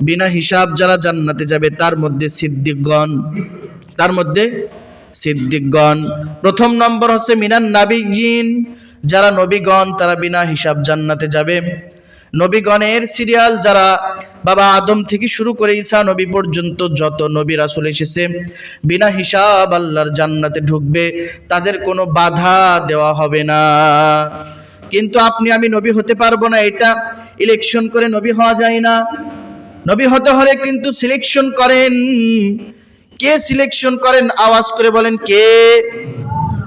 বিনা হিসাব যারা জান্নাতে যাবে, তার মধ্যে সিদ্দিকগণ, তার মধ্যে সিদ্দিকগণ। প্রথম নম্বর হচ্ছে মিনান নাবিগিন যারা নবীগণ, তারা বিনা হিসাব জান্নাতে যাবে। নবীগণের সিরিয়াল যারা বাবা আদম থেকে শুরু করে ঈসা নবী পর্যন্ত যত নবী রাসূল এসেছে, বিনা হিসাব আল্লাহর জান্নাতে ঢুকবে, তাদের কোনো বাধা দেওয়া হবে না। কিন্তু আপনি, আমি নবী হতে পারব না, এটা ইলেকশন করে নবী হওয়া যায় না। নবী হতে হলে কিন্তু সিলেকশন করেন। কে সিলেকশন করেন? আওয়াজ করে বলেন, কে?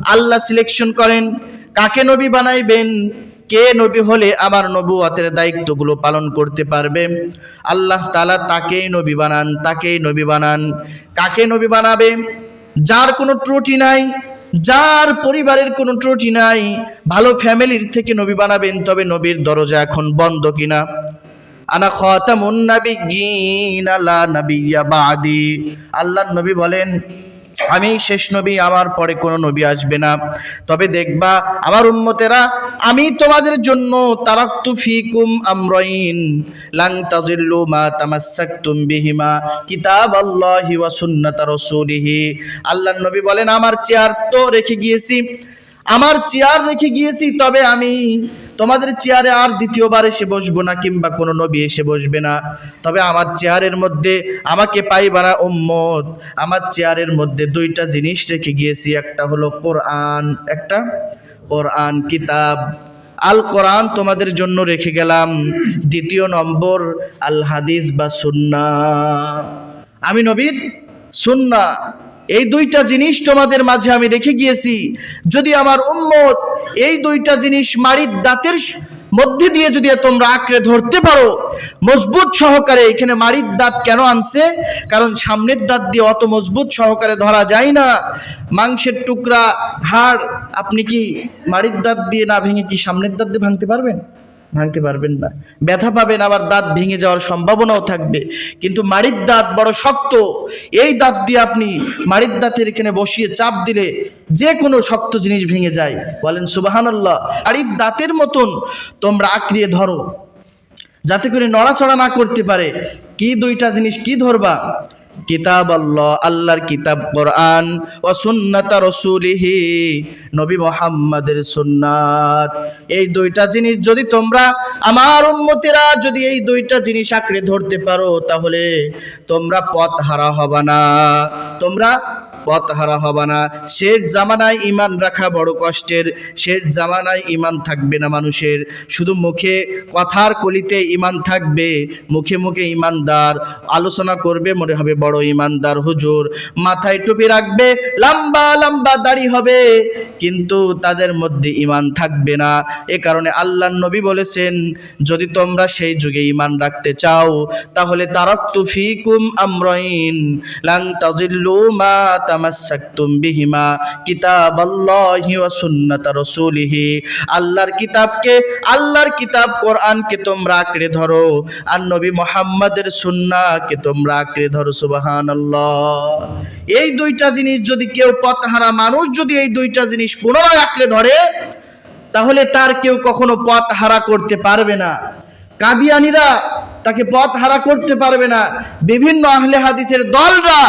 আল্লাহ সিলেকশন করেন। কাকে নবী বানাইবেন? কে নবী হলে আমার নবুয়াতের দায়িত্বগুলো পালন করতে পারবে? আল্লাহ তালা তাকেই নবী বানান, তাকেই নবী বানান। কাকে নবী বানাবে? যার কোনো ত্রুটি নাই, যার পরিবারের কোনো ত্রুটি নাই, ভালো ফ্যামিলির থেকে নবী বানাবেন, তবে নবীর দরজা এখন বন্ধ কিনা? আনা খাতামুন নাবিয়্যিন লা নাবিয়্যা বাদি। আল্লাহর নবী বলেন, আমি শেষ নবী, আমার পরে কোনো নবী আসবে না। তবে দেখবা, আমার উম্মতেরা, আমি তোমাদের জন্য তারাক্তু ফিকুম আমরাইন, লাং তাজিল্লু মা তামাসসাকতুম বিহিমা, কিতাবাল্লাহি ওয়া সুন্নাত রাসূলিহি। আল্লাহর নবী বলেন, আমার চেয়ার তো রেখে গিয়েছি, আমার চেয়ার রেখে গিয়েছি, তবে আমি তোমাদের চেয়ারে আর দ্বিতীয়বার এসে বসবো না, কিংবা কোনো নবী এসে বসবে না। তবে আমার চেয়ারের মধ্যে আমাকে পাইবা না উম্মত। আমার চেয়ারের মধ্যে দুইটা জিনিস রেখে গিয়েছি, একটা হলো কোরআন, একটা কোরআন কিতাব। আল কোরআন তোমাদের জন্য রেখে গেলাম। দ্বিতীয় নম্বর, আল হাদিস বা সুন্না। আমি নবীর সুন্না। এই দুইটা জিনিস তোমাদের মাঝে আমি রেখে গিয়েছি। যদি আমার উম্মত এই দুইটা জিনিস মারির দাঁতের মধ্যে দিয়ে যদি তোমরা আঁকড়ে ধরতে পারো, মজবুত সহকারে এখানে মারির দাঁত কেন আনছে? কারণ সামনের দাঁত দিয়ে অত মজবুত সহকারে ধরা যায় না। মাংসের টুকরা, হাড়, আপনি কি মারির দাঁত দিয়ে না ভেঙে কি সামনের দাঁত দিয়ে ভাঙতে পারবেন? ভাঙতে পারবেন না। ব্যথা পাবেন, আবার দাঁত ভেঙে যাওয়ার সম্ভাবনাও থাকবে। কিন্তু মাড়ির দাঁত বড় শক্ত, এই দাঁত দিয়ে আপনি মাড়ির দাঁতের এখানে বসিয়ে চাপ দিলে যে কোনো শক্ত জিনিস ভেঙে যায়। বলেন, সুবাহানাল্লাহ। মাড়ির দাঁতের মতন তোমরা আঁকড়িয়ে ধরো। যাতে করে নড়াচড়া না করতে পারে। কি দুইটা জিনিস কি ধরবা? কিতাব আল্লাহ, আল্লাহর কিতাব কোরআন ও সুন্নাতা রসুলিহি, নবী মোহাম্মদের সুন্নাত। এই দুইটা জিনিস যদি তোমরা আমার উন্মতিরা যদি এই দুইটা জিনিস আঁকড়ে ধরতে পারো, তাহলে তোমরা পথ হারা হবা না। তোমরা পথ হবে হবা না। শেষ জামানায় ইমান রাখা বড় কষ্টের। শেষ জামানায় ইমান থাকবে না মানুষের। শুধু মুখে কথার কলিতে ইমান থাকবে, মুখে মুখে ইমানদার আলোচনা করবে, মনে হবে বড় ইমানদার হুজুর। মাথায় টুপি রাখবে, লম্বা লম্বা দাড়ি হবে। কিন্তু তাদের মধ্যে ইমান থাকবে না। এ কারণে আল্লাহ নবী বলেছেন, যদি তোমরা সেই যুগে ইমান রাখতে চাও, তাহলে তারাক্তু ফিকুম আমরাইন, লাং তাজিল্লু মা তামাসসাকতুম আল্লাহর কিতাবকে, আল্লাহর কিতাব কোরআনকে তোমরা আঁকড়ে ধরো, আর নবী মুহাম্মাদের সুন্নাহকে তোমরা আঁকড়ে ধরো, সুবহানাল্লাহ। এই দুইটা জিনিস যদি কেউ পথহারা মানুষ, যদি এই দুইটা জিনিস পুনরায় আঁকড়ে ধরে, তাহলে তার কেউ কখনো পথ হারা করতে পারবে না। কাদিয়ানিরা তাকে পথ হারা করতে পারবে না। বিভিন্ন আহলে হাদিসের দলরা